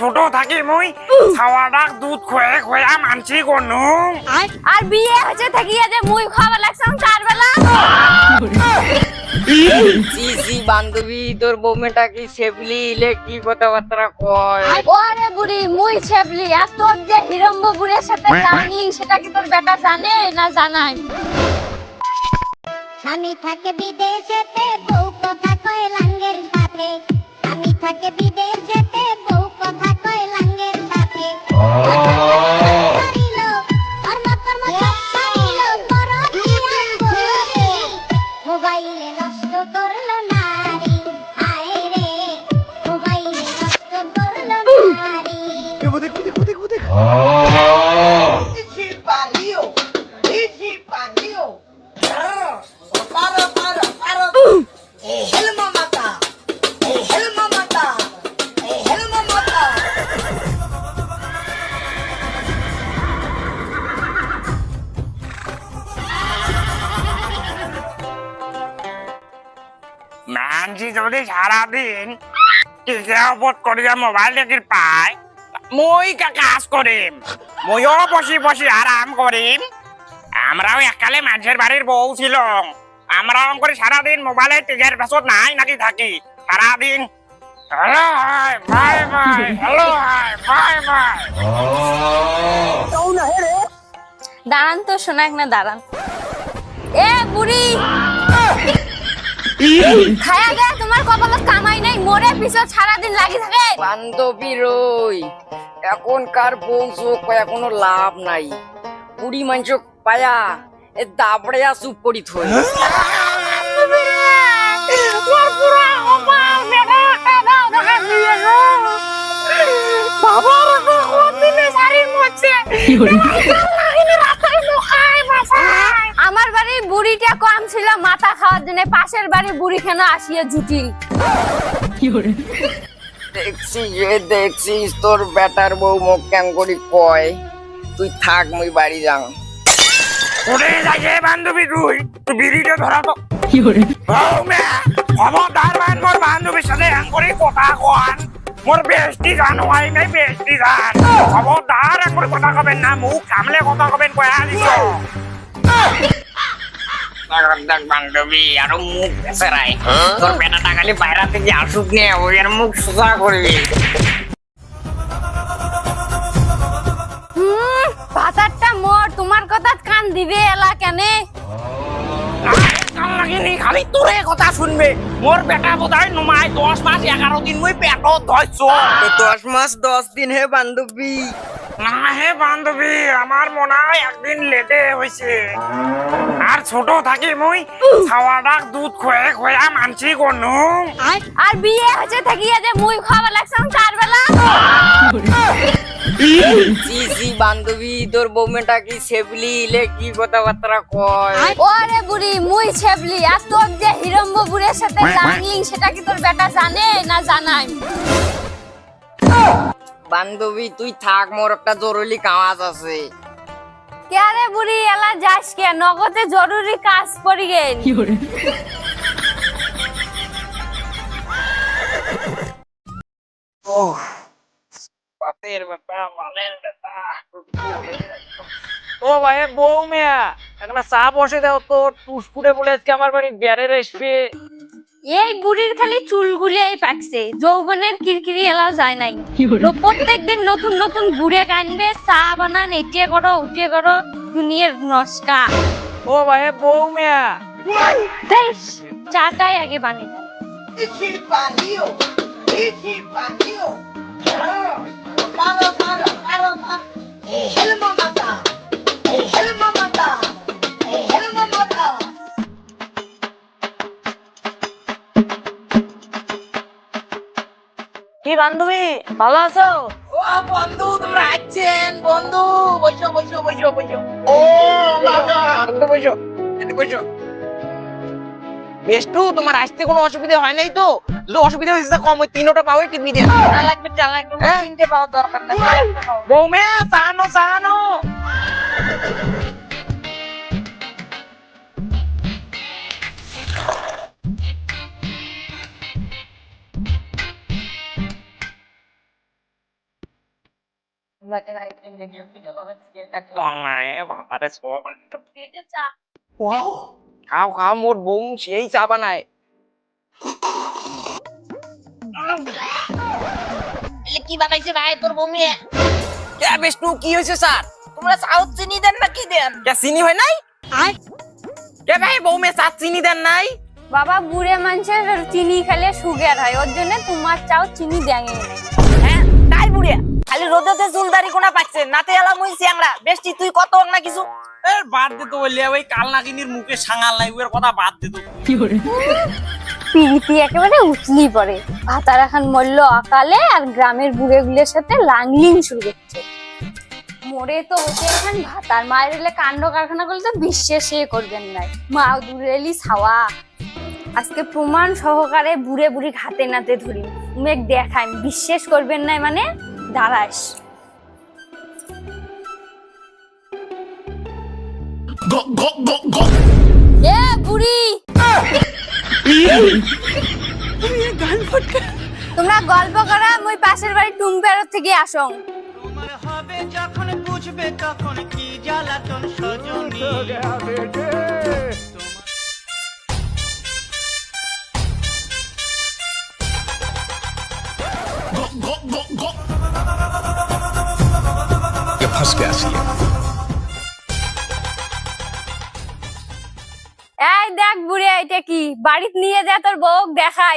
ছোট থাকি মুই ছাওয়াটাক দুধ খয়ে খয়া মানছি করনু আর বিয়ে হয়েছে থাকিয়ে যে মুই খাওয়া লাগছাম চার বেলা। জি জি বান্ধবী তোর বৌমেটা কি সেবলি ইলে কি কথাবার্তা কয়? ওরে বুড়ি মুই ছেবলি আর তোর যে হিরম্ব বুড়ির সাথে জানলি সেটা কি তোর বেটা জানে না জানাই? স্বামী থাকে বিদেশেতে বউ যদি সারাদিন করিয়া মোবাইল দেখির পায় মই কাজ করিম। মইও বসি বসি আরাম করিম। আমরাও একালে মানুষের বাড়ির বউ ছিল। আমরাও করে সারাদিন মোবাইলে টিকের পেছত নাই নাকি থাকি। সারাদিন hello hi bye bye hello hi bye bye. দাঁড়ান তো শোনাক না দাঁড়ান। এ বুড়ি! খায়া গে তোমার কপালত কামাই নাই মোরে পিছত সারাদিন লাগি থাকে। বান্ধবী রই এখনকার বউ চোখ কোনো লাভ নাই। বুড়ি মাংস পায়া এ দাবড়িয়া চুপ করি থই। আমার বাড়ির বুড়িটা কম ছিল মাথা খাওয়ার জন্য পাশের বুড়ি কেন আসিয়ে জুটিল দেখছি যে দেখছিস তোর বেটার বউ মুখ কেন করি কয়? তুই থাক মুই বাড়ি যাও। উড়ে যাইছে বান্ধবী তুই। তুই বিড়িটা ধরা তো। বউ মে খবরদার মান মোর বান্ধবীর সাথে এম করে কথা কন। মোর বেষ্টি জান হয় নাই জান। খবরদার কথা কবেন না মুখ সামলে কথা কবেন কয়া দিছ। দেখ বান্ধবী আরও মুখ বেসেরাই তোর বেটাটা খালি বাইরে থেকে আসুক নে ওই আর মুখ সোজা করবি। হুম মোর তোমার কথা কান দিবে এলা কেনে? লাগেনি খালি তোরে কথা শুনবে। মোর বেটা বোধহয় নুমাই দশ মাস এগারো দিন মুই ধরছ তো দশ মাস দশ দিন হে বান্ধবী। না হে বান্ধবী আমার মনে হয় একদিন লেটে হয়েছে আর ছোট থাকি মুই ছাওয়াটাক দুধ খয়ে খয়া মানছি করনু আর বিয়ে হয়েছে থাকিয়ে যে মুই খাওয়া লাগছাম চার বেলা? জি জি বান্ধবী তোর বৌমেটা কি সেবলি ইলে কি কথাবার্তা কয়? ওরে বুড়ি মুই ছেবলি আর তোর যে হিরম্ব বুড়ির সাথে জানলি সেটা কি তোর বেটা জানে না জানাই বান্ধবী তুই থাক মোর একটা জরুরি কাজ আছে। কে রে বুড়ি এলা যাস কে? নগদে জরুরি কাজ পড়ি গেল। পাতের ব্যাটা মালের ব্যাটা ও ভাই বউ মেয়া একটা চা বসে দাও তো টুসপুরে বলে আজকে আমার বাড়ি বিয়ারের আসবে। এই বুড়ির খালি চুলগুলিই পাকছে। যৌবনের কিরকিরি এলা যায় নাই। প্রত্যেকদিন নতুন নতুন বুড়ে কানবে চা বানান এটিয়ে করো উঠিয়ে করো দুনিয়ার নস্কা ও ভাই বউ মেয়া। চাটাই আগে বানিয়ে কি বান্ধবী? ভালো আছো? ও বন্ধু তোমরা আছেন? বন্ধু বসো বসো বসো বসো। ও বন্ধু বসো বসো। বেষ্টু তোমার আসতে কোনো অসুবিধা হয় নাই তো? অসুবিধা হয়েছে কম ওই তিনোটা পাওয়াই টিপি দিয়ে লাগবে চা লাগবে হ্যাঁ? তিনটে পাওয়ার দরকার নেই। বৌমে সানো সানো খাও মোর বউ সেই চা বানায় কি বানাইছে ভাই তোর বমি কে বিষ্ণু কি হয়েছে স্যার? তোমরা সাউথ চিনি দেন না কি দেন? কে চিনি হয় নাই? কে ভাই চা চিনি দেন নাই? বাবা বুড়ে মানুষের চিনি খেলে সুগার হয় ওর জন্য তোমার চাও চিনি দেঙে নাই হ্যাঁ তাই বুড়িয়া। খালি রোদেতে চুলদারি কোনা পাচ্ছে নাতে এলা মুই চ্যাংড়া বেশি তুই কত না কিছু? এর বাদ দে তো বললি ওই কালনাগিনীর মুখে সাঙাল নাই ওর কথা বাদ দে তো। পিরিতি একেবারে উতলি পড়ে। ভাতার এখন মরল অকালে আর গ্রামের বুড়ে গুলোর সাথে লাংলিং শুরু করছে। মরে তো হচ্ছে এখন ভাতার মায়ের এলে কাণ্ড কারখানা করলে তো বিশ্বাসে করবেন নাই মা দূরে এলি ছাওয়া। আজকে প্রমাণ সহকারে বুড়ে বুড়ি হাতে নাতে ধরি। মেঘ দেখাই বিশ্বাস করবেন নাই মানে দাঁড়াস। এ বুড়ি! তোমরা গল্প করা মই পাশের বাড়ি টুম্পেরত থেকে আসং। তোমার হবে যখন বুঝবে তখন কি জ্বালাতন সজনী। এই দেখ বুড়ি এটা কি বাড়িতে নিয়ে যা তোর বউ দেখাই